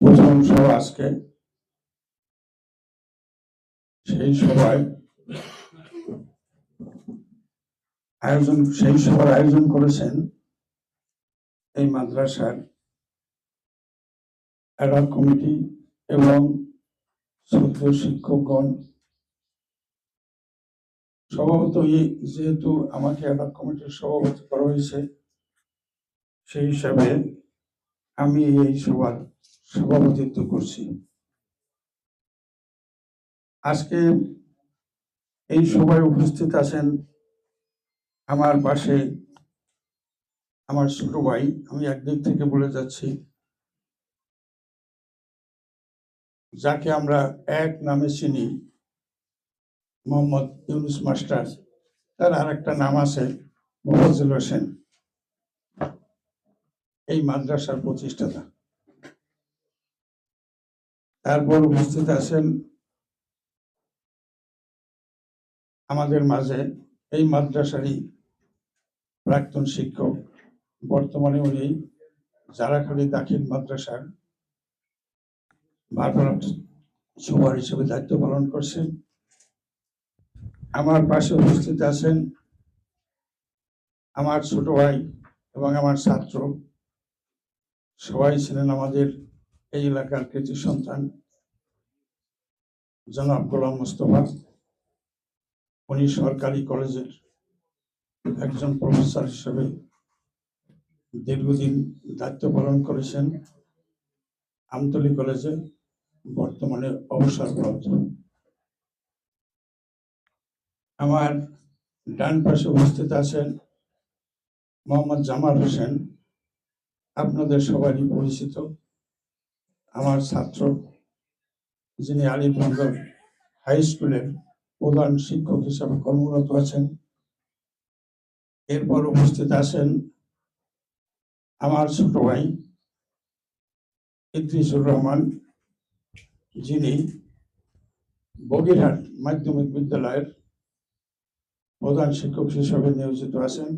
প্রথম সভা আজকে। সেই সভায় আয়োজন, সেই সভার আয়োজন করেছেন এই মাদ্রাসার অ্যাডক কমিটি এবং ছাত্র শিক্ষকগণ। স্বভাবত যেহেতু আমাকে অ্যাডক কমিটির সভাপতি করা হয়েছে, সেই হিসাবে আমি এই সভার সভাপতিত্ব করছি। আজকে এই সভায় উপস্থিত আছেন আমার পাশে আমার ছোট ভাই, আমি একদিক থেকে বলে যাচ্ছি। যাকে আমরা এক নামে চিনি, মোহাম্মদ ইউনুস মাস্টার। তার আর একটা নাম আছে মোফাজ্জল হোসেন। এই মাদ্রাসার প্রতিষ্ঠাতা। তারপর উপস্থিত আছেন আমাদের মাঝে এই মাদ্রাসারই প্রাক্তন শিক্ষক। বর্তমানে উনি জারাখালী দাখিল মাদ্রাসার ভারপ্রাপ্ত সুপার হিসেবে দায়িত্ব পালন করছেন। আমার পাশে উপস্থিত আছেন আমার ছোট ভাই এবং আমার ছাত্র। সবাই ছিলেন আমাদের এই এলাকার কৃতি সন্তান, জনাব গোলাম মোস্তফা, উনি সরকারি কলেজের একজন প্রফেসর হিসেবে দীর্ঘদিন দায়িত্ব পালন করেছেন। আমতলী কলেজে বর্তমানে অবসরপ্রাপ্ত। আমার ডান পাশে উপস্থিত আছেন মোহাম্মদ জামাল হোসেন। আপনাদের সবারই পরিচিত। আমার ছাত্র যিনি আলিগঞ্জ হাই স্কুলের প্রধান শিক্ষক হিসাবে কর্মরত আছেন। এরপর উপস্থিত আছেন আমার ছোট ভাই ইদ্রিসুর রহমান, যিনি বগিরহাট মাধ্যমিক বিদ্যালয়ের প্রধান শিক্ষক হিসাবে নিয়োজিত আছেন।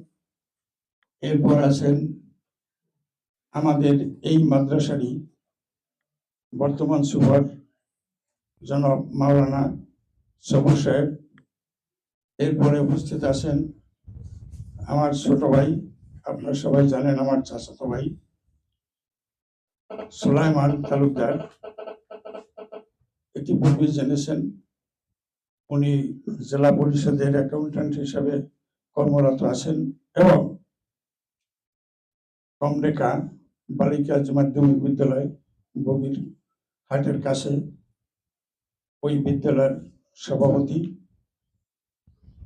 এরপর আছেন আমাদের এই মাদ্রাসারই বর্তমান সুপার জনাব মাওলানা সবুর সাহেব এরপরে উপস্থিত আছেন আমার ছোট ভাই, আপনারা সবাই জানেন আমার চাচাতো ভাই, সুলাইমান তালুকদার। ইতিপূর্বে জেনেছেন। উনি জেলা পরিষদের অ্যাকাউন্ট্যান্ট হিসাবে কর্মরত আছেন এবং কমরেকা বালিকা মাধ্যমিক বিদ্যালয় বগির হাটের কাছে ওই বিদ্যালয়ের সভাপতি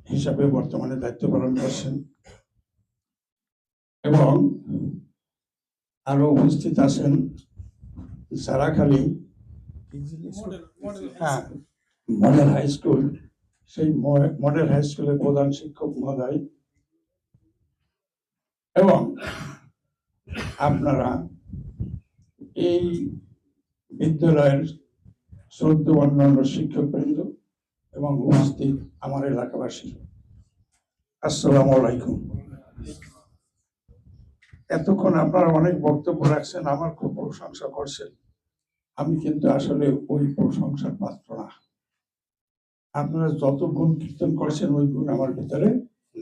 হিসাবে বর্তমানে দায়িত্ব পালন করছেন এবং আরও উপস্থিত আছেন সারাখালী হ্যাঁ মডেল হাই স্কুল, সেই মডেল হাই স্কুলের প্রধান শিক্ষক মহোদয় এবং আপনারা এই বিদ্যালয়ের শ্রদ্ধ অন্যান্য শিক্ষক বৃন্দ এবং উপস্থিত আমার এলাকাবাসী আসসালামু আলাইকুম। এতক্ষণ আপনারা অনেক বক্তব্য রাখছেন, আমার খুব প্রশংসা করছেন। আমি কিন্তু আসলে ওই প্রশংসার পাত্র না। আপনারা যত গুণ কীর্তন করছেন, ওই গুণ আমার ভিতরে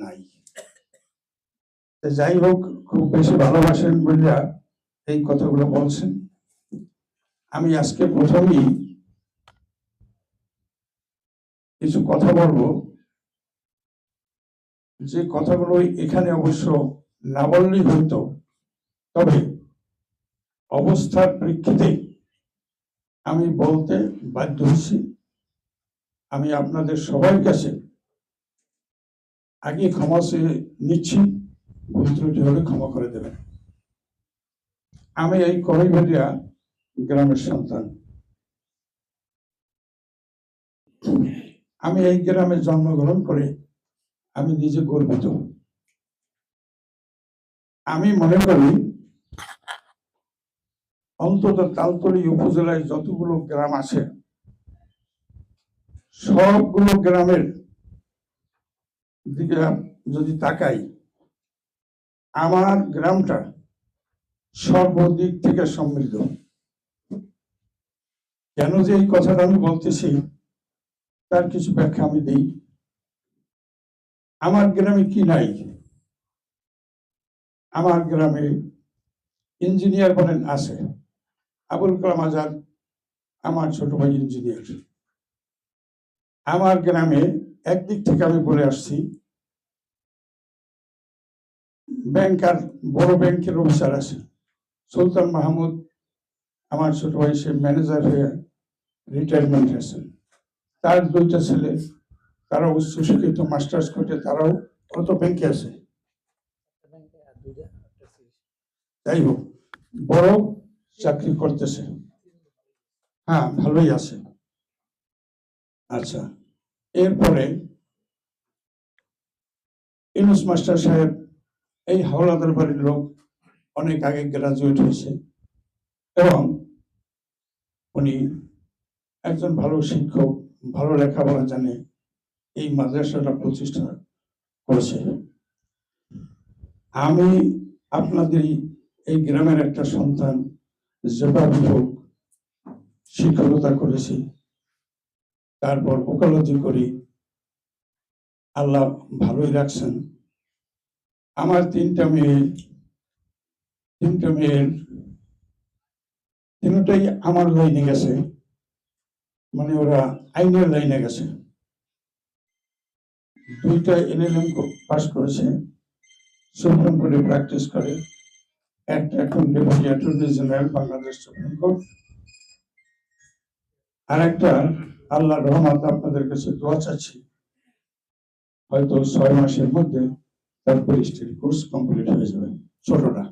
নাই। যাই হোক, খুব বেশি ভালোবাসেন বলিয়া এই কথাগুলো বলছেন। আমি আজকে প্রথমেই কিছু কথা বলব। যে কথাগুলো এখানে অবশ্য না বললেই হইতো তবে অবস্থার প্রেক্ষিতে আমি বলতে বাধ্য হয়েছি আমি আপনাদের সবার কাছে আগে ক্ষমা চেয়ে নিচ্ছি, ভুল ত্রুটি হলে ক্ষমা করে দেবেন। আমি এই কড়াইভাটিয়া গ্রামের সন্তান। আমি এই গ্রামে জন্মগ্রহণ করে আমি নিজে গর্বিত। আমি মনে করি, অন্তত তালতলি উপজেলায় যতগুলো গ্রাম আছে, সবগুলো গ্রামের দিকে যদি তাকাই, আমার গ্রামটা সর্বদিক থেকে সমৃদ্ধ। কেন যে এই কথাটা আমি বলতেছি, তার কিছু ব্যাখ্যা আমি দিই। আমার গ্রামে কি নাই? আমার গ্রামে ইঞ্জিনিয়ার বলেন আছে। আবুল কালাম আজাদ আমার ছোট ভাই ইঞ্জিনিয়ার। আমার গ্রামে একদিক থেকে আমি বলে আসছি, ব্যাংকার, বড় ব্যাংকের অফিসার আছে, সুলতান মাহমুদ আমার ছোট ভাই, সে ম্যানেজার হয়ে রিটায়ারমেন্ট হয়েছেন তার দুইটা ছেলে, তারা উচ্চশিক্ষিত মাস্টার্স করে তারাও কত ব্যাংকে আছে। যাই হোক, বড় চাকরি করতেছে। হ্যাঁ ভালোই আছে। আচ্ছা এরপরে ইনুস মাস্টার সাহেব, এই হাওলাদার বাড়ির লোক অনেক আগে গ্রাজুয়েট হয়েছে। এবং উনি একজন ভালো শিক্ষক, ভালো লেখাপড়া জানে, এই মাদ্রাসাটা প্রতিষ্ঠা করেছে। আমি আপনাদের এই গ্রামের একটা সন্তান হোক শিক্ষকতা করেছি। তারপর ওকালতি করি। আল্লাহ ভালোই রাখছেন। আমার তিনটা মেয়ে, তিনটা মেয়ের তিনটাই আমার লাইনে গেছে। মানে ওরা আইনের লাইনে গেছে। দুইটা এনএলএম পাস করেছে। সুপ্রিম কোর্টে প্র্যাকটিস করে। একটা এখন deputy attorney general Bangladesh supreme court আর একটা আল্লাহ রহমত আপনাদের কাছে দোয়া চাচ্ছি। হয়তো ছয় মাসের মধ্যে তার কোর্স কমপ্লিট হয়ে যাবে। ছোটটা।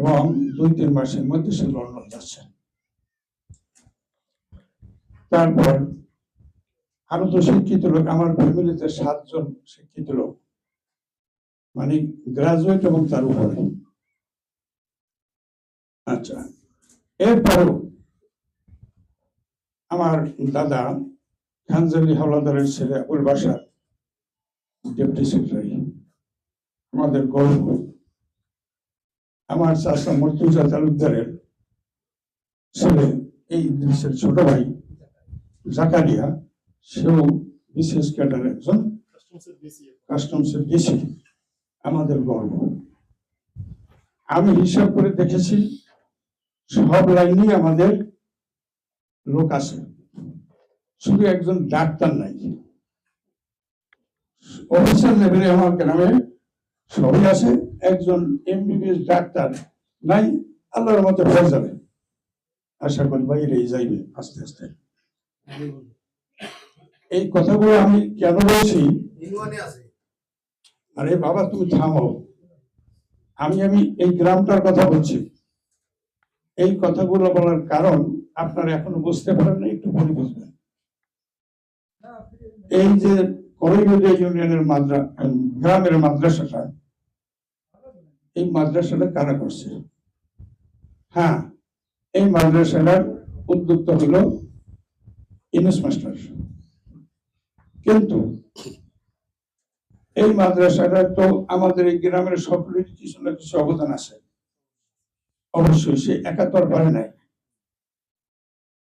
এবং দুই, তিন মাসের মধ্যে সে লন্ডন যাচ্ছে। তারপর আরও তো শিক্ষিত লোক, আমার ফ্যামিলিতে সাতজন শিক্ষিত লোক মানে গ্রাজুয়েট এবং তার উপরে। আচ্ছা এরপরেও আমার দাদা খানজালি হাওলাদারের ছেলে আবুল বাসা ডেপুটি সেক্রেটারি। আমাদের গর্ব। আমার চাষা মর্তুজা তালুকদারের ছেলে, এই দেশের ছোট ভাই জাকারিয়া, সেও বিশেষ ক্যাডার একজন কাস্টমসের ডিসি। আমাদের গর্ব। আমি হিসাব করে দেখেছি, সব লাইনেই আমাদের লোক আছে। শুধু একজন ডাক্তার নাই। অফিসার লেভেলে আমার গ্রামে সবই আছে একজন এমবিবিএস ডাক্তার নাই আল্লাহর মতো হয়ে যাবে। আশা করি বাইরেই যাইবে আস্তে আস্তে। এই কথাগুলো আমি কেন বলছি? আরে বাবা তুমি থামো। আমি আমি এই গ্রামটার কথা বলছি। এই কথাগুলো বলার কারণ আপনারা এখনও বুঝতে পারেন না একটু পরে বুঝবেন। এই যে ইউনিয়নের মাদ্রা গ্রামের মাদ্রাসাটা, এই মাদ্রাসাটা কারা করছে? হ্যাঁ এই মাদ্রাসাটার হলো মাস্টার। কিন্তু এই মাদ্রাসাটা তো আমাদের এই গ্রামের সকলের কিছু না কিছু অবদান আছে। অবশ্যই সে একাত্তর পারে নাই।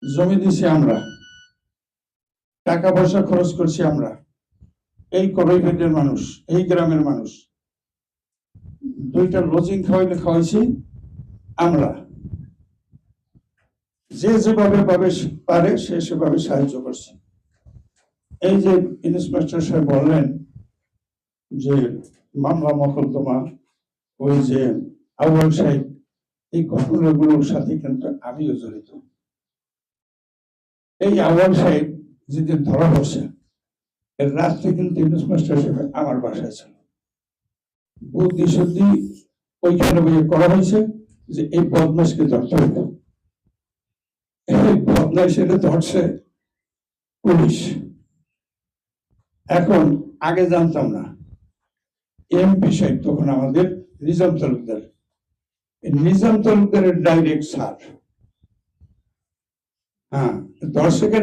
জমি দিছি আমরা, টাকা পয়সা খরচ করছি আমরা। এই করইভেটের মানুষ, এই গ্রামের মানুষ। দুইটা লজিং খাওয়াইলে খাওয়াইছি আমরা। যে যেভাবে পাবে পারে, সে সেভাবে সাহায্য করছে। এই যে মাস্টার সাহেব বললেন যে, মামলা মকদ্দমা ওই যে আউয়াল সাহেব, এই ঘটনাগুলোর সাথে কিন্তু আমিও জড়িত। এই আউয়াল সাহেব যেদিন ধরা পড়ছে এর রাত্রে কিন্তু ইংলিশ মাস্টার হিসেবে আমার বাসায় ছিল। বুদ্ধি শুদ্ধি ওইখানে বইয়ে করা হয়েছে যে এই বদমাসকে ধরতে হবে। এই বদমাসের ধরছে পুলিশ। এখন আগে জানতাম না। এমপি সাহেব তখন আমাদের নিজাম তালুকদার। নিজাম তালুকদারের ডাইরেক্ট স্যার হ্যাঁ সেকেন্ড